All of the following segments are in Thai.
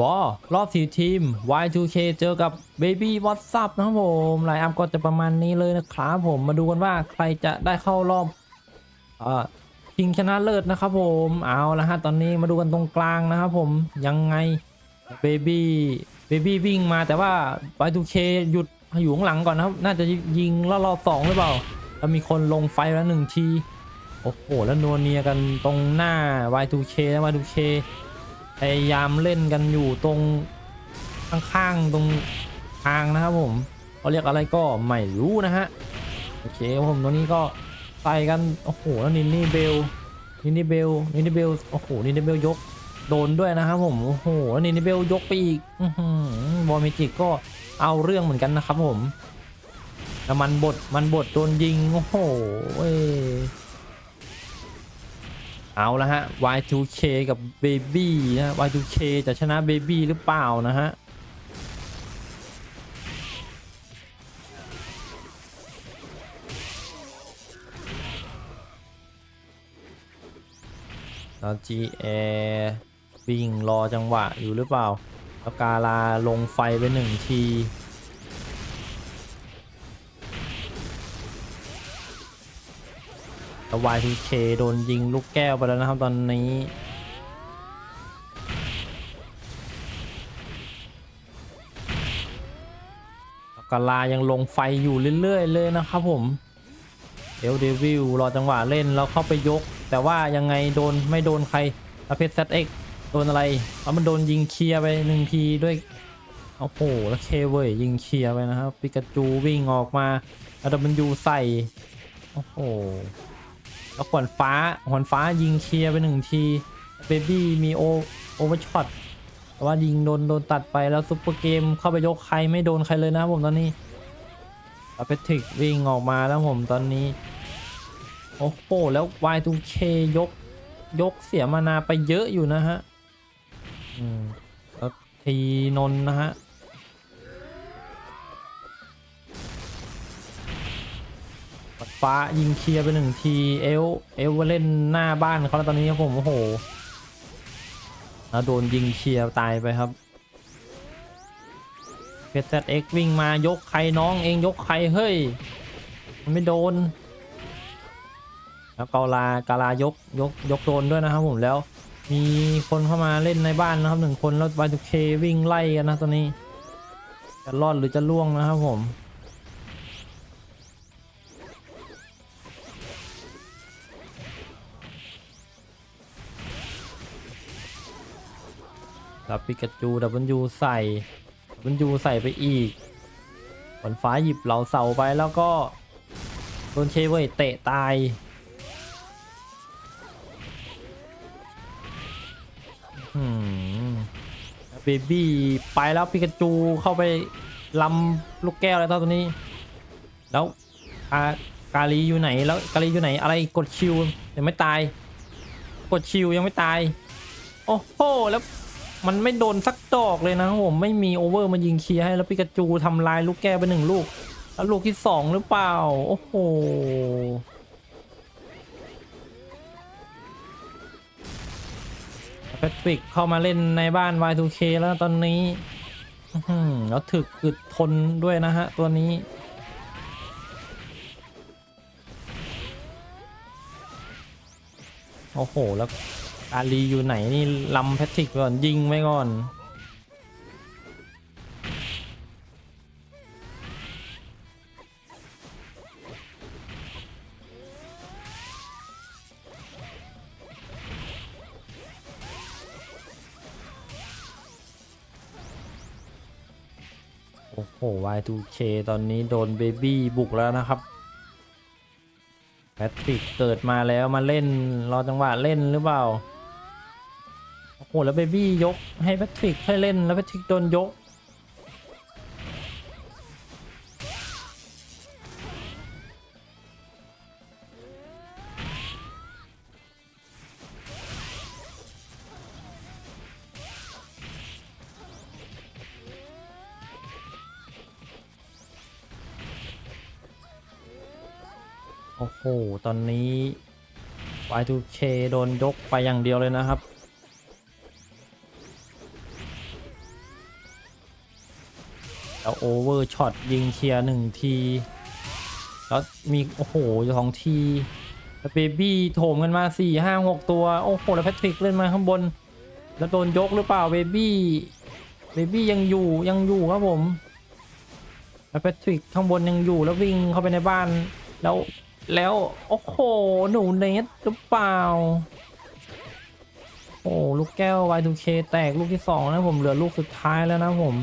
บอรอบสี่ทีม Y2K เจอกับ Baby What's Up นะครับผมไลน์อัพก็จะประมาณนี้เลยนะครับผมมาดูกันว่าใครจะได้เข้ารอบเอ่อชิงชนะเลิศนะครับผมเอาละฮะตอนนี้มาดูกันตรงกลางนะครับผมยังไง Baby Baby วิ่งมาแต่ว่า Y2K หยุดอยู่ข้างหลังก่อนนะครับ น่าจะยิงรอบๆสองหรือเปล่าแล้วมีคนลงไฟแล้วหนึ่งทีโอ้โหแล้วนัวเนียกันตรงหน้า Y2K และ Y2K พยายามเล่นกันอยู่ตรงข้างๆตรงทางนะครับผมเขาเรียกอะไรก็ไม่รู้นะฮะโอเคครับผมตรงนี้ก็ใส่กันโอ้โหแล้วนินนี่เบลนินนี่เบลนินนี่เบลโอ้โหนินนี่เบลยกโดนด้วยนะครับผมโอ้โหแล้วนินนี่เบลยกไปอีกอือหือบอลเมจิกก็เอาเรื่องเหมือนกันนะครับผมแล้วมันบดมันบดโดนยิงโอ้โห เอาละฮะ Y2K กับ Baby นะ Y2K จะชนะ Baby หรือเปล่านะฮะ แล้ว GA วิ่งรอจังหวะอยู่หรือเปล่าแล้วกาลาลงไฟไปหนึ่งที แล้ว Y2K โดนยิงลูกแก้วไปแล้วนะครับตอนนี้กาลายังลงไฟอยู่เรื่อยๆเลยนะครับผมเอลเดวิลรอจังหวะเล่นแล้วเข้าไปยก แต่ว่ายังไงโดนไม่โดนใครประเภท ZX โดนอะไรแล้วมันโดนยิงเคลียร์ไปหนึ่งทีด้วยโอ้โหแล้วเคเว้ยยิงเคลียร์ไปนะครับปิกาจูวิ่งออกมาแล้วดับเบิลยูใส่โอ้โห แล้วขวนฟ้าขวนฟ้ายิงเคลียร์ไปหนึ่งที เบบี้มีโอโอเวอร์ช็อตแต่ว่ายิงโดนโดนตัดไปแล้วซุปเปอร์เกมเข้าไปยกใครไม่โดนใครเลยนะผมตอนนี้แล้วเพทริกวิ่งออกมาแล้วผมตอนนี้ โอ้โหแล้ว Y2K ยกยกเสียมานาไปเยอะอยู่นะฮะ อืมแล้วทีนน์นะฮะ ฟ้ายิงเคลียร์ไปหนึ่งทีเอลเอลเล่นหน้าบ้านเขาแล้วตอนนี้ครับผมโอ้โหแล้วโดนยิงเคลียร์ตายไปครับเพชรเอ็กวิ่งมายกใครน้องเองยกใครเฮ้ยมันไม่โดน แล้วกาลากาลายกยกยกโดนด้วยนะครับผมแล้ว มีคนเข้ามาเล่นในบ้านนะครับหนึ่งคนแล้ว Y2K วิ่งไล่กันนะตอนนี้จะรอดหรือจะล่วงนะครับผม แล้วปิกาจูดับเบิลยูใส่ดับเบิลยูใส่ไปอีกฝนฟ้าหยิบเหลาเสาไปแล้วก็โดนเคเวยเตะตายเบบี้ไปแล้วปิกาจูเข้าไปลำลูกแก้วแล้วตอนนี้ แล้วกากาลีอยู่ไหนแล้วกาลีอยู่ไหนอะไรกดคิวยังไม่ตาย กดคิวยังไม่ตาย โอ้โหแล้ว มันไม่โดนสักดอกเลยนะผมไม่มีโอเวอร์มายิงเคลียร์ให้แล้วปิกาจูทำลายลูกแก้ไปหนึ่งลูก แล้วลูกที่สองหรือเปล่า โอ้โหแพทริกเข้ามาเล่นในบ้าน Y2K แล้วตอนนี้แล้วถึกอึดทนด้วยนะฮะ ตัวนี้โอ้โห แล้ว อาลีอยู่ไหนนี่ลำแพทริกก่อนยิงไว้ก่อนโอ้โห Y2K ตอนนี้โดนเบบี้บุกแล้วนะครับ แพทริกเกิดมาแล้วมาเล่น รอจังหวะเล่นหรือเปล่า โหแล้วเบบี้ยกให้แพทริกให้เล่นแล้วแพทริกโดนยก โอ้โห ตอนนี้ Y2K โดนยกไปอย่างเดียวเลยนะครับ แล้วโอเวอร์ช็อตยิงเคลียร์หนึ่งที แล้วมี โอ้โหสองที แล้วเบบี้โถมกันมาสี่ห้าหกตัว โอ้โห แล้วแพทริกเล่นมาข้างบน แล้วโดนยกหรือเปล่าเบบี้เบบี้ยังอยู่ยังอยู่ครับผม แล้วแพทริกข้างบนยังอยู่แล้ววิ่งเข้าไปในบ้าน แล้วแล้วโอ้โหหนูเนทหรือเปล่า โอ้ลูกแก้ว Y2K แตกลูกที่สองนะผมเหลือลูกสุดท้ายแล้วนะผม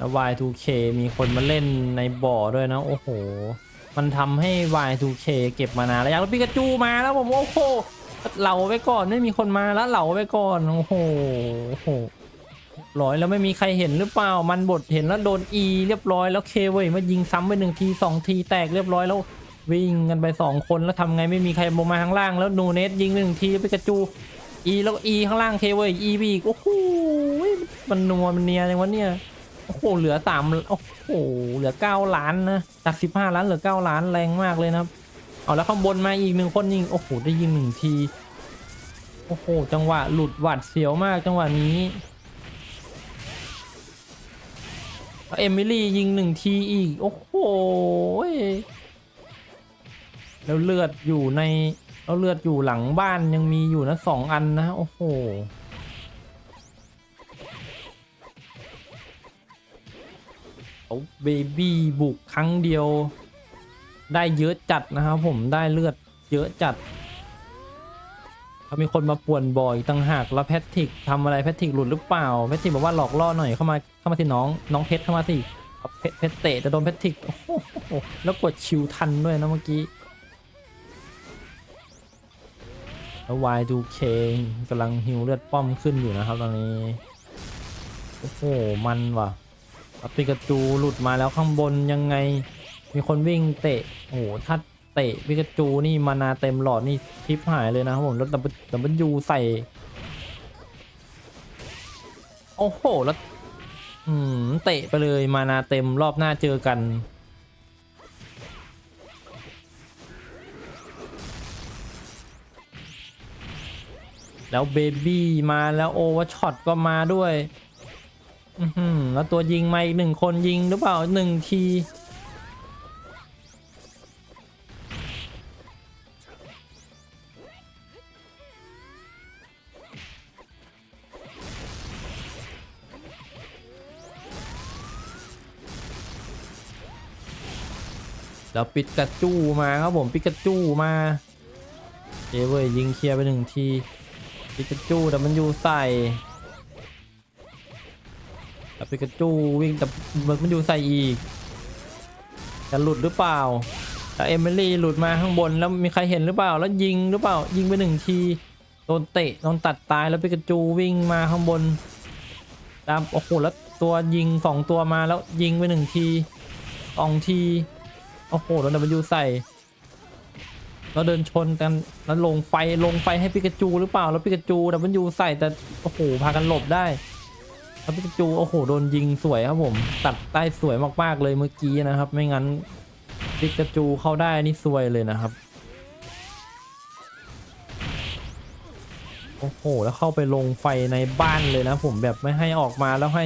แล้ว Y2K มีคนมาเล่นในบ่อด้วยนะ โอ้โห มันทำให้ Y2K เก็บมานานแล้วแล้วปิกาจูมาแล้วผม โอ้โหเหล่าไปก่อนไม่มีคนมาแล้วเหล่าไปก่อน โอ้โหโอ้โหร้อยแล้วไม่มีใครเห็นหรือเปล่า มันบดเห็นแล้วโดน E เรียบร้อยแล้วเคเว้ยมายิงซ้ำไปหนึ่งทีสองทีแตกเรียบร้อยแล้ว วิ่งกันไปสองคนแล้วทำไงไม่มีใครลงมาข้างล่างแล้วนูเนสยิงไปหนึ่งทีปิกาจู E แล้ว E ข้างล่างเคเว้ย E ไปอีกโอ้โหมันนัวมันเนียอย่างวะเนี่ย โอ้โหเหลือสามโอ้โหเหลือเก้าล้านนะจากสิบห้าล้านเหลือเก้าล้านแรงมากเลยนะครับเอาแล้วข้างบนมาอีกหนึ่งคนยิงโอ้โหได้ยิงหนึ่งทีโอ้โหจังหวะหลุดหวัดเสียวมากจังหวะนี้เอมิลี่ยิงหนึ่งทีอีก โอ้โหแล้วเลือดอยู่ในแล้วเลือดอยู่หลังบ้านยังมีอยู่นะสองอันนะ โอ้โห เอาเบบี้บุกครั้งเดียว ได้เยอะจัดนะครับผมได้เลือดเยอะจัดเขามีคนมาป่วนบ่อยตั้งหากแล้วแพทริกทำอะไรแพทริกหลุดหรือเปล่าแพทริกบอกว่าหลอกล่อหน่อยเข้ามาเข้ามาที่น้องน้องเพชรเข้ามาสิเพชรเพชรเตะจะโดนแพทริกโอ้โหแล้วกดชิวทันด้วยนะเมื่อกี้แล้ว Y2K กำลังฮิวเลือดป้อมขึ้นอยู่นะครับตอนนี้ โอ้โห มันว่ะ ปิกาจูหลุดมาแล้วข้างบนยังไง มีคนวิ่งเตะโอ้โหถ้าเตะปิกาจูนี่มานาเต็มหลอดนี่คลิปหายเลยนะครับผมแล้วดับดับยูใส่ โอ้โหแล้วอืมเตะไปเลยมานาเต็มรอบหน้าเจอกันแล้วเบบี้มาแล้วโอเวอร์ช็อตก็มาด้วย แล้วตัวยิงมาอีกหนึ่งคนยิงหรือเปล่าหนึ่งที แล้วปิดกระจู้มาครับผมปิดกาจูมาเจเว้ยยิงเคลียร์ไปหนึ่งทีปิดกาจูแต่มันอยู่ใส่ ปิกาจูวิ่งแต่เมันมันอยู่ใส่อีกจะหลุดหรือเปล่าแล้วเอมิลี่หลุดมาข้างบนแล้วมีใครเห็นหรือเปล่า แล้วยิงหรือเปล่า ยิงไปหนึ่งทีโดนเตะโดนตัดตายแล้วปิกาจูวิ่งมาข้างบน ตามโอ้โหแล้วตัวยิงสองตัวมาแล้วยิงไปหนึ่งทีสองทีโอ้โหแล้วดับเบิลยูใส่แล้วเดินชนกันแล้วลงไฟลงไฟให้ปิกาจูหรือเปล่า แล้วปิกาจูดับเบิลยูใส่แต่โอ้โหพากันหลบได้ แล้วปิกาจูโอ้โหโดนยิงสวยครับผม ตัดใต้สวยมากๆเลยเมื่อกี้นะครับ ไม่งั้นปิกาจูเข้าได้นี่สวยเลยนะครับโอ้โห แล้วเข้าไปลงไฟในบ้านเลยนะผมแบบไม่ให้ออกมาแล้วให้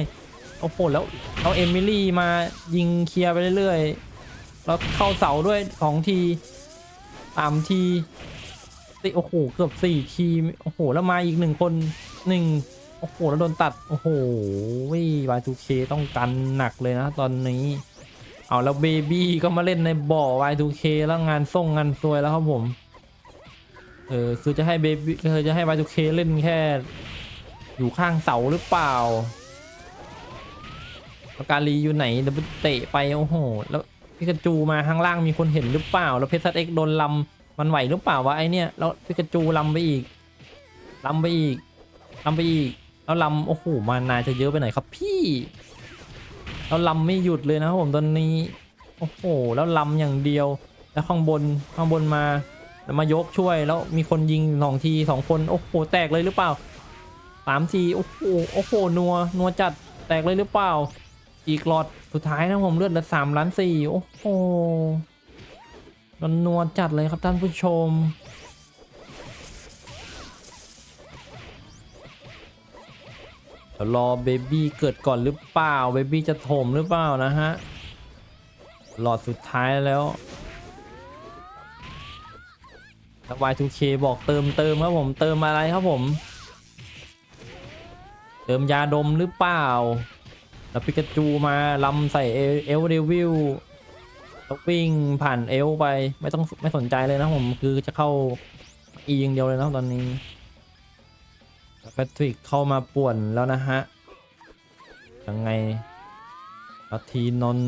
โอ้โห แล้วเอาเอมิลี่มายิงเคลียร์ไปเรื่อยๆ แล้วเข้าเสาด้วยสองทีสามทีโอ้โห เกือบสี่ที โอ้โห แล้วมาอีกหนึ่งคนหนึ่ง อ้โห แล้วโดนตัด โอ้โหวิวายทูเคต้องกันหนักเลยนะตอนนี้ เอาแล้วเบบี้ก็มาเล่นในบ่อ Y2K แล้วงานส่งงานซวยแล้วครับผม เออคือจะให้เบบี้คือจะให้ Y2K เคเล่นแค่ อยู่ข้างเสาหรือเปล่าปากกาลีอยู่ไหนเดี๋ยวเตะไปโอ้โห แล้วพิกาจูมาข้างล่างมีคนเห็นหรือเปล่า แล้วเพชรซัดเอ็กโดนลำมันไหวหรือเปล่าวะไอเนี่ยแล้วพิกาจูลำไปอีกลำไปอีกลำไปอีก แล้วลำโอ้โหมานาจะเยอะไปไหนครับพี่แล้วลำไม่หยุดเลยนะครับผมตอนนี้โอ้โหแล้วลำอย่างเดียว แล้วข้างบนข้างบนมาแล้วมายกช่วยแล้วมีคนยิงสองทีสองคนโอ้โหแตกเลยหรือเปล่าสามสี่โอ้โหโอ้โหนัวนัวจัดแตกเลยหรือเปล่า อีกหลอดสุดท้ายนะผมเลือดเหลือสามล้านสี่โอ้โหนัวนัวจัดเลยครับท่านผู้ชม เดี๋ยวรอเบบี้เกิดก่อนหรือเปล่าเบบี้จะโถมหรือเปล่านะฮะหลอดสุดท้ายแล้วแล้ว Y2K บอกเติมเติมครับผมเติมอะไรครับผม เติมยาดมหรือเปล่า แล้วปิกาจูมาลำใส่เอเอลเดวิลแล้ววิ่งผ่านเอลไปไม่ต้องไม่สนใจเลยนะผมคือจะเข้าอีอย่างเดียวเลยนะตอนนี้ แพทริกเข้ามาป่วนแล้วนะฮะ ยังไงอาทีนอน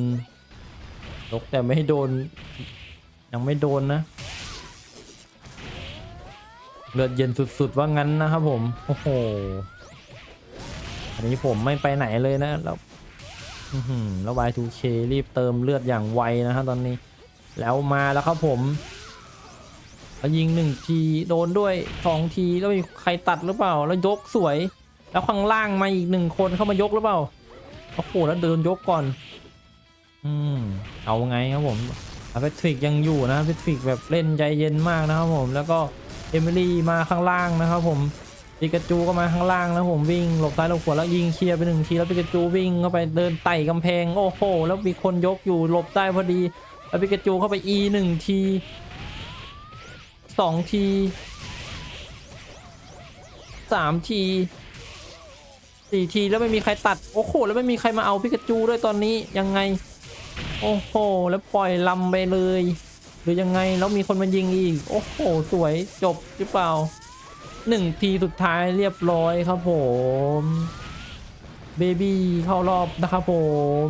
ลกแต่ไม่โดน ยังไม่โดนนะ เลือดเย็นสุดๆว่างั้นนะครับผม โอ้โห อันนี้ผมไม่ไปไหนเลยนะ แล้วอื้อหือแล้ว Y2K รีบเติมเลือดอย่างไวนะฮะตอนนี้ แล้วมาแล้วครับผม แล้วยิงหนึ่งทีโดนด้วยสองทีแล้วมีใครตัดหรือเปล่า แล้วยกสวย แล้วข้างล่างมาอีกหนึ่งคนเข้ามายกหรือเปล่าโอ้โหแล้วเดินยกก่อน อืมเอาไงครับผมแพทริกยังอยู่นะแพทริกแบบเล่นใจเย็นมากนะครับผมแล้วก็เอมิลี่มาข้างล่างนะครับผมปิกาจูก็มาข้างล่างนะผมวิ่งหลบซ้ายหลบขวาแล้วยิงเคลียร์ไปหนึ่งทีแล้วปิกาจูวิ่งเข้าไปเดินไต่กำแพงโอ้โหแล้วมีคนยกอยู่หลบได้พอดีแล้วปิกาจูเข้าไปอีหนึ่งที สองทีสามทีสี่ทีแล้วไม่มีใครตัด โอ้โห แล้วไม่มีใครมาเอาพิกาจูด้วยตอนนี้ยังไง โอ้โห แล้วปล่อยลำไปเลย หรือยังไงแล้วมีคนมายิงอีก โอ้โห สวยจบหรือเปล่าหนึ่งทีสุดท้ายเรียบร้อยครับผม เบบี้เข้ารอบนะครับผม